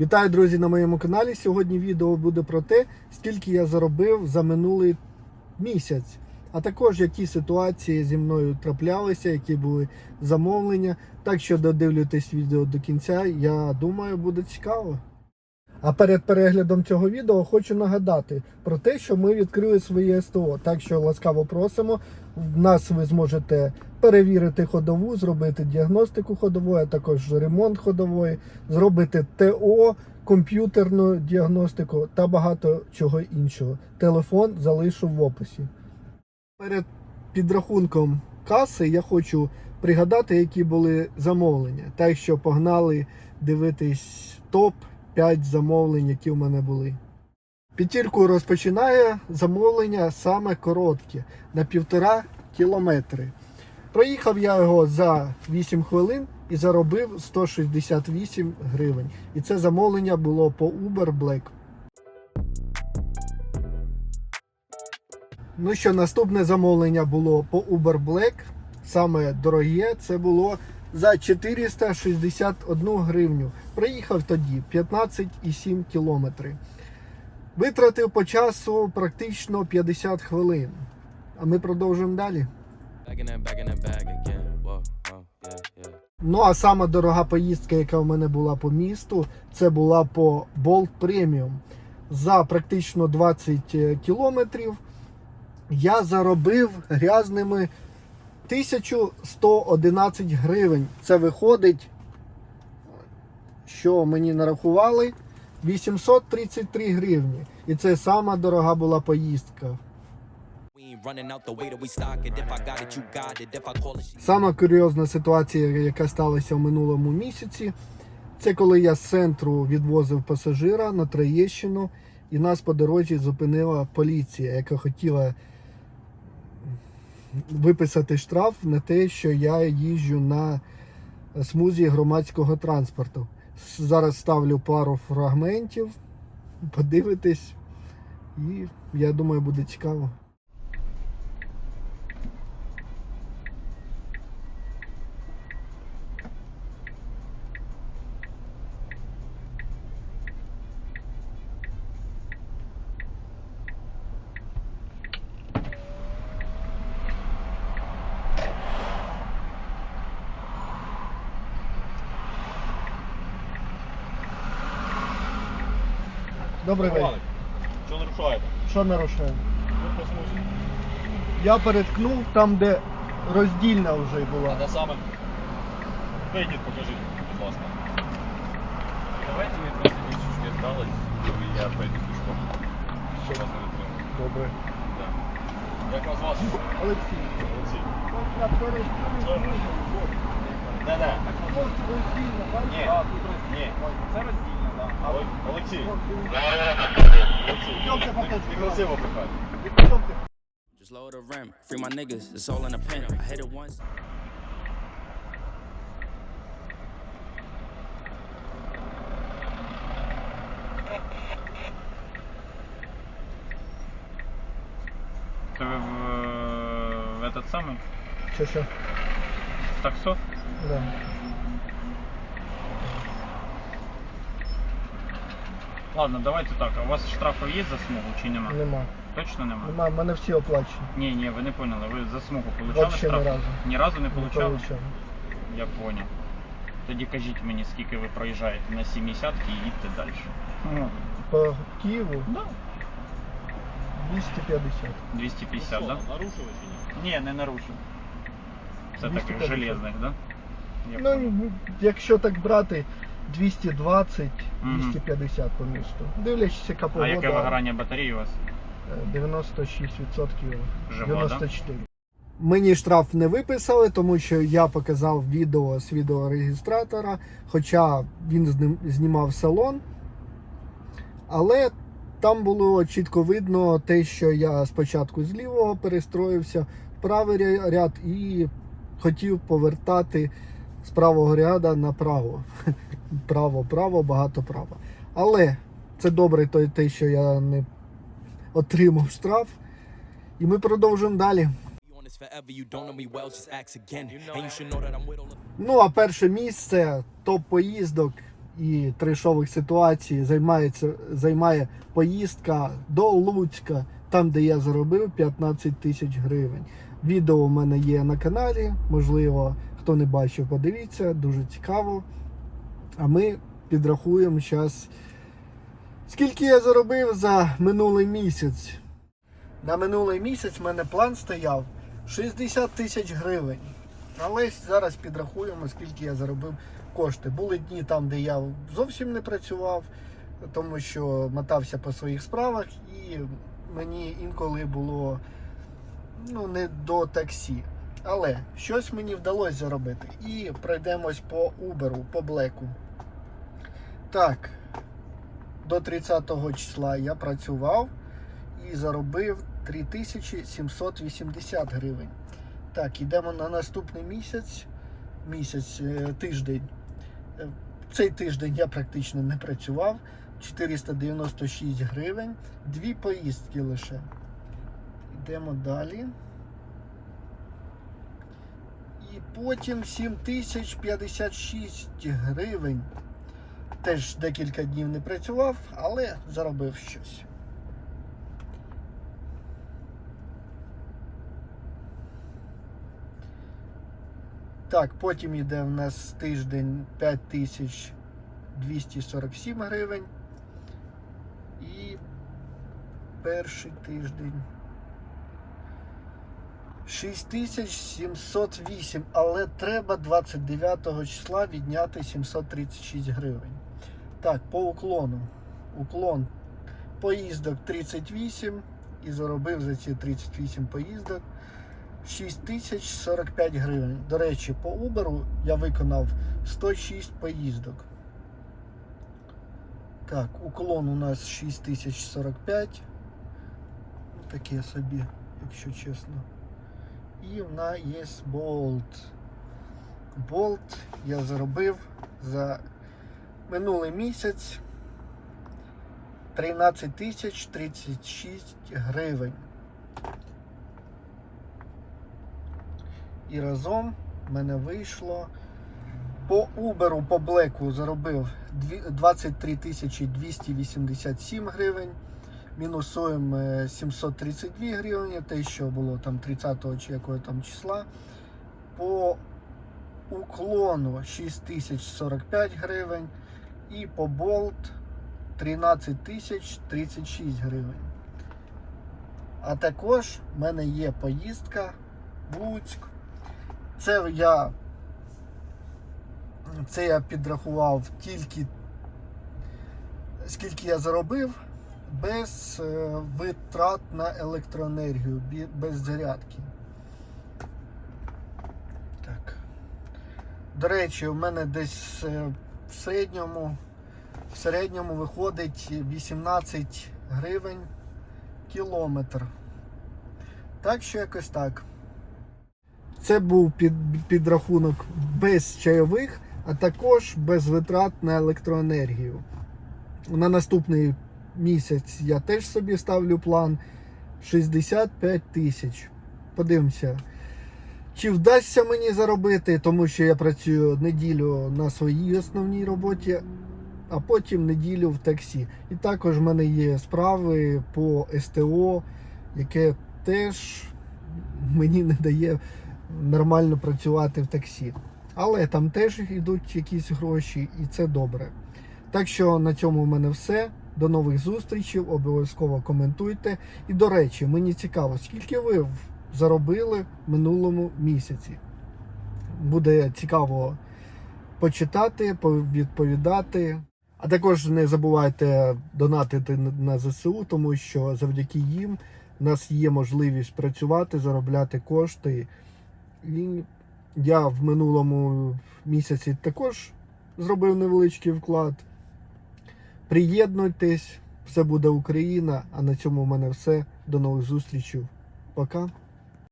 Вітаю, друзі, на моєму каналі. Сьогодні відео буде про те, скільки я заробив за минулий місяць, а також які ситуації зі мною траплялися, які були замовлення. Так що додивлюйтесь відео до кінця, я думаю, буде цікаво. А перед переглядом цього відео хочу нагадати про те, що ми відкрили своє СТО. Так що ласкаво просимо. В нас ви зможете перевірити ходову, зробити діагностику ходової, а також ремонт ходової, зробити ТО, комп'ютерну діагностику та багато чого іншого. Телефон залишу в описі. Перед підрахунком каси я хочу пригадати, які були замовлення. Так що погнали дивитись топ 5 замовлень, які в мене були. П'ятірку розпочинає замовлення саме коротке на півтора кілометри. Проїхав я його за 8 хвилин і заробив 168 гривень. І це замовлення було по Uber Black. Ну що, наступне замовлення було по Uber Black. Саме дороге, це було за 461 гривню. Проїхав тоді 15,7 кілометри. Витратив по часу практично 50 хвилин. А ми продовжуємо далі. Ну а сама дорога поїздка, яка в мене була по місту, це була по Bolt Premium. За практично 20 кілометрів я заробив грязними 1111 гривень. Це виходить, що мені нарахували 833 гривні. І це сама дорога була поїздка. Сама курйозна ситуація, яка сталася в минулому місяці, це коли я з центру відвозив пасажира на Троєщину, і нас по дорозі зупинила поліція, яка хотіла виписати штраф на те, що я їжджу на смузі громадського транспорту. Зараз ставлю пару фрагментів, подивитись, і я думаю, буде цікаво. Добрий вечір. Що нарушаєте? Що нарушаємо? Смузі. Я переткнув там, де роздільна вже була. А де саме? Вийдіть, покажіть, будь ласка. Давайте ми просто здались, і я пойду пішком. Що вас не відтримує. Добре. Да. Як вас звати? Олексій. Олексій. Я переткнув. Роздільна. Ні. Ні. Це роздільна, так. А Оле- Олексій. Олексій. Йдемте, покажу. Некрасиво пихати. Йдемте. just lower the rim. Free my niggas. It's all in a pen. I hit it once. Це ви в, в этот самий Що, що? таксо? Да. Ладно, давайте так. А у вас штрафи є за смугу чи нема? Нема. Точно нема? Нема, в мене всі оплачені. Ні, ні, ви не поняли. Ви за смугу получали Вообще штраф? ні разу. Ні разу не Не получали? получав. Я понял. Тоді кажіть мені, скільки ви проїжджаєте на 70 і їдьте далі. По Києву да. 250. 250, Що, да? Нарушили чи ні? Ні, не нарушив. Це 250. таких железних, да? Я Ну, понял. якщо так брати, 220, Мгм. 250 по місту. Дивлячись, яка А погода. яке вигорання батареї у вас? Е, 96%. Жива, 94. Мені штраф не виписали, тому що я показав відео з відеореєстратора, хоча він знімав салон. Але там було чітко видно те, що я спочатку з лівого перестроївся в правий ря- ряд і хотів повертати з правого ряда направо. Право, право, багато право. Але це добре то- те, що я не отримав штраф. І ми продовжуємо далі. Ну, а перше місце топ поїздок і трешових ситуацій займається, займає поїздка до Луцька, там, де я заробив 15 тисяч гривень. Відео у мене є на каналі. Можливо, хто не бачив, подивіться, дуже цікаво. А ми підрахуємо зараз, скільки я заробив за минулий місяць. На минулий місяць в мене план стояв 60 тисяч гривень. Але зараз підрахуємо, скільки я заробив кошти. Були дні там, де я зовсім не працював, тому що мотався по своїх справах, і мені інколи було ну, не до таксі. Але щось мені вдалося заробити. І пройдемось по Uber, по Блеку. Так, до 30 числа я працював і заробив 3780 гривень. Так, йдемо на наступний місяць. Місяць, е, тиждень. Е, Цей тиждень я практично не працював. 496 гривень. Дві поїздки лише. Йдемо далі. І потім 7056 гривень. Теж декілька днів не працював, але заробив щось. Так, потім йде в нас тиждень 5247 гривень. І перший тиждень 6708, але треба 29 числа відняти 736 гривень. Так, по уклону. Уклон поїздок 38 і заробив за ці 38 поїздок 6045 гривень. До речі, по Uber я виконав 106 поїздок. Так, уклон у нас 6045. Ну, Таке собі, якщо чесно. І в нас є болт. Болт я заробив за минулий місяць 13 тисяч 36 гривень. І разом в мене вийшло по Uber, по Блеку заробив 23 тисячі 287 гривень. Мінусуємо е, 732 гривні, те, що було там 30 чи якого там числа. По уклону 6045 гривень. І по болт 13 тисяч 36 гривень. А також в мене є поїздка в Луцьк. Це я, це я підрахував тільки скільки я заробив без е, витрат на електроенергію, без зарядки. Так. До речі, у мене десь е, в середньому, в середньому виходить 18 гривень кілометр. Так що якось так. Це був під, підрахунок без чайових, а також без витрат на електроенергію. На наступний місяць я теж собі ставлю план 65 тисяч. Подивимося, чи вдасться мені заробити, тому що я працюю неділю на своїй основній роботі, а потім неділю в таксі. І також в мене є справи по СТО, яке теж мені не дає нормально працювати в таксі. Але там теж йдуть якісь гроші, і це добре. Так що на цьому в мене все. До нових зустрічей. Обов'язково коментуйте. І до речі, мені цікаво, скільки ви заробили в минулому місяці. Буде цікаво почитати, відповідати. А також не забувайте донатити на ЗСУ, тому що завдяки їм у нас є можливість працювати, заробляти кошти. І я в минулому місяці також зробив невеличкий вклад. Приєднуйтесь, все буде Україна. А на цьому в мене все. До нових зустрічей. Пока.